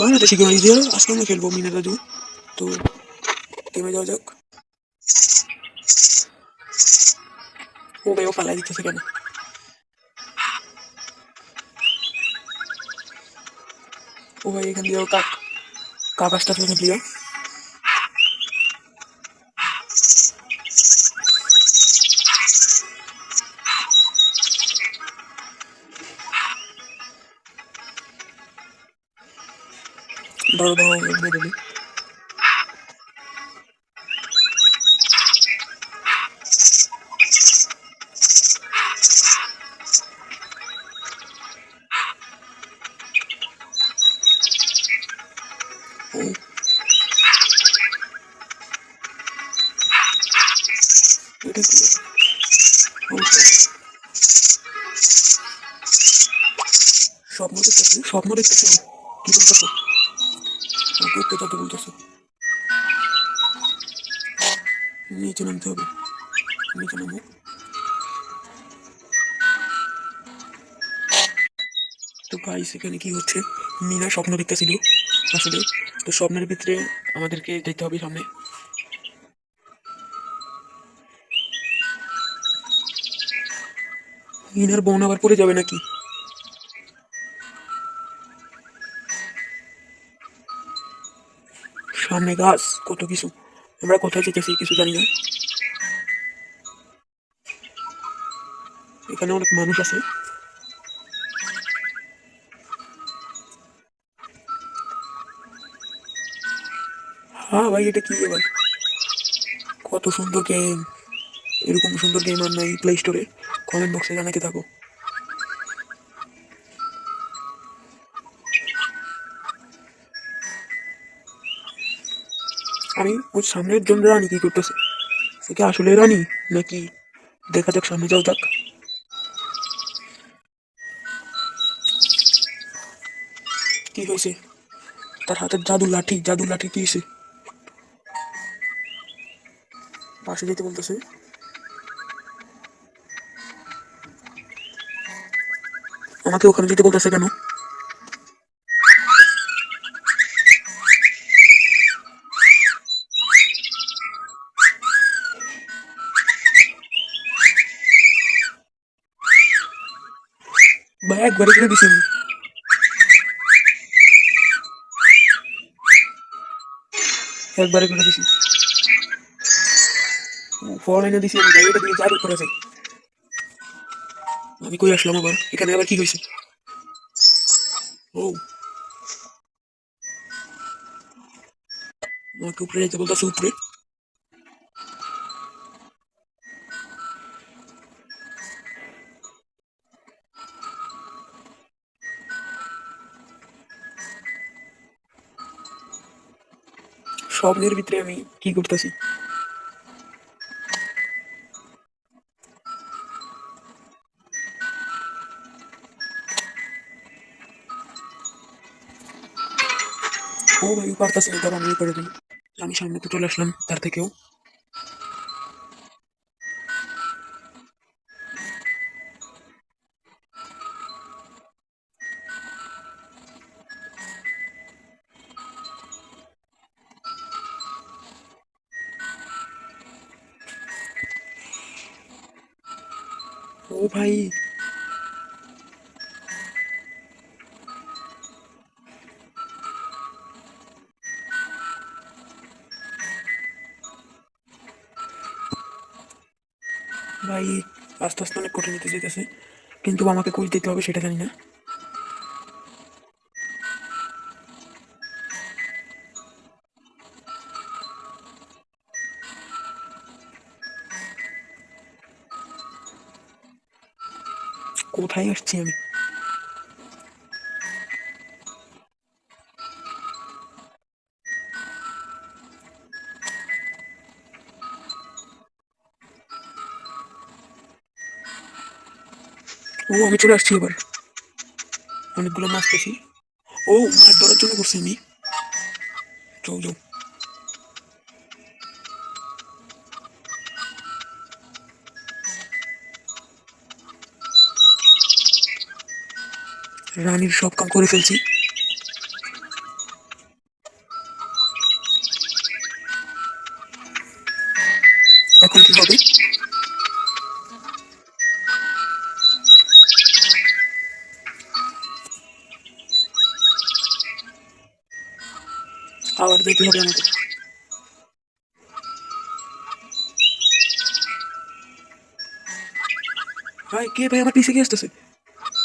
এই যে আজকে আমরা খেলব মিনা দাদু। তো গেমে যাওয়া যাক। ও ভাই পালাই দিতেছে কেন? ও ভাই, এখান দিয়ে কাক কাক আসতে আসতে দাঁড়ো দাঁড়ো এগিয়ে দিলি স্বপ্ন দেখতেছি স্বপ্ন দেখতেছি। কি বলতেছো? নিচে নামতে হবে। নিচে নামো তো ভাই, সেখানে কি হচ্ছে? মিনা স্বপ্ন দেখতেছিল। আসলে তো স্বপ্নের ভিতরে আমাদেরকে যেতে হবে সামনে। মিনার বোন আবার পড়ে যাবে নাকি? সামনে গাছ, কত কিছু। আমরা কোথায় যেতেছি কিছু জানি না। এখানে অনেক মানুষ আছে। হ্যাঁ ভাই, এটা কি এবার? কত সুন্দর গেম এরকম সুন্দর গেম আর নাই প্লে স্টোরে কমেন্ট বক্সে জানাতে থাকো। আমি ওই সামনের জন রানী কি করতেছে? সে কি আসলে রানী, নাকি দেখা যাক সামনে যাও যাক। কি হয়েছে? তার হাতের জাদু লাঠি জাদু লাঠি কি হয়েছে? পাশে যেতে বলতেছে। আমাকে ওখানে যেতে বলতেছে কেন? ভাই একবারে করে দিছি একবারে করে দিছি। ফল এনে দিছি, আমি গাড়িটা দিয়ে জাদু করে আমি কই আসলাম আবার? এখানে আবার কি হয়েছে ও। আমাকে উপরে যাইতে বলতেছে উপরে। স্বপ্নের ভিতরে আমি কি করতেছি? ও ভাই পারতাছি তার আমি করে দিই। আমি সামনে তো চলে আসলাম, তার থেকেও। ভাই। ভাই, আস্তে আস্তে অনেক কঠিন হতে যেতেছে কিন্তু আমাকে কুইজ দিতে হবে সেটা জানি না। কোথায় আসছি আমি? ও, আমি চলে আসছি এবার। অনেকগুলো মাছ পেয়েছি। ও, মাছ ধরার জন্য করছি আমি। চৌ চৌ রানীর সব কাম করে ফেলছি। এখন কি হবে? আবার দেখতে হবে আমাকে ভাই কে ভাই আমার পিছিয়ে কে আসতেছে?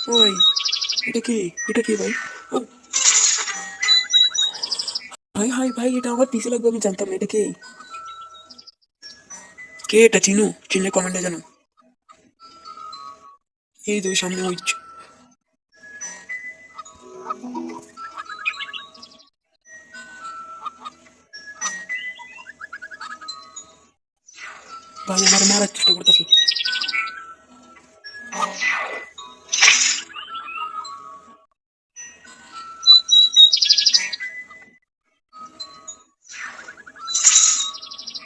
ওই। এটা কে? এটা কে ভাই? ভাই হাই ভাই, এটা আমার পিছে লাগবে, আমি জানতাম না, এটা কে? কে এটা? চিনু, চিনলে কমেন্টে জানো। এই ওই সামনে ওই ভাই, আমার মারার চেষ্টা করতেছে।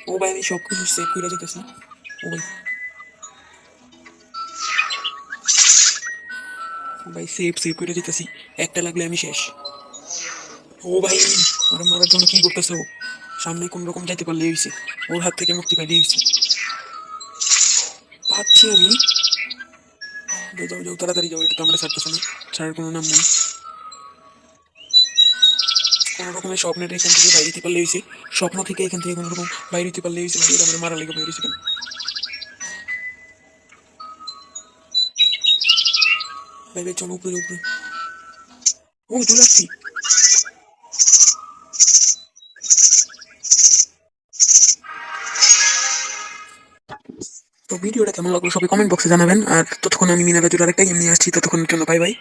ও ভাই আমি সব কিছু সেভ করে যেতেছি ও ভাই ভাই সেভ সেভ করে যেতেছি একটা লাগলে আমি শেষ। ও ভাই ওরা মারার জন্য কি করতেছে ও? সামনে কোন রকম যাইতে পারলে হয়েছে ওর হাত থেকে মুক্তি পাইলে হয়েছে পাচ্ছি আমি। যাও যাও, তাড়াতাড়ি যাও, এটা তো আমরা ছাড়তেছে না। ছাড়ার কোনো নাম নেই। কোনো রকমের স্বপ্নের এখান থেকে বাইরে দিতে পারলে হয়েছে। স্বপ্ন থেকে এখান থেকে কোনো রকম বাইরে দিতে পারলে হয়েছে এটা মারা লেগে আসছি। তো ভিডিওটা কেমন লাগল সবাই কমেন্ট বক্সে জানাবেন। আর ততক্ষণ আমি মিনারাজুর আরেকটা গেম নিয়ে আসছি। ততক্ষণের জন্য বাই বাই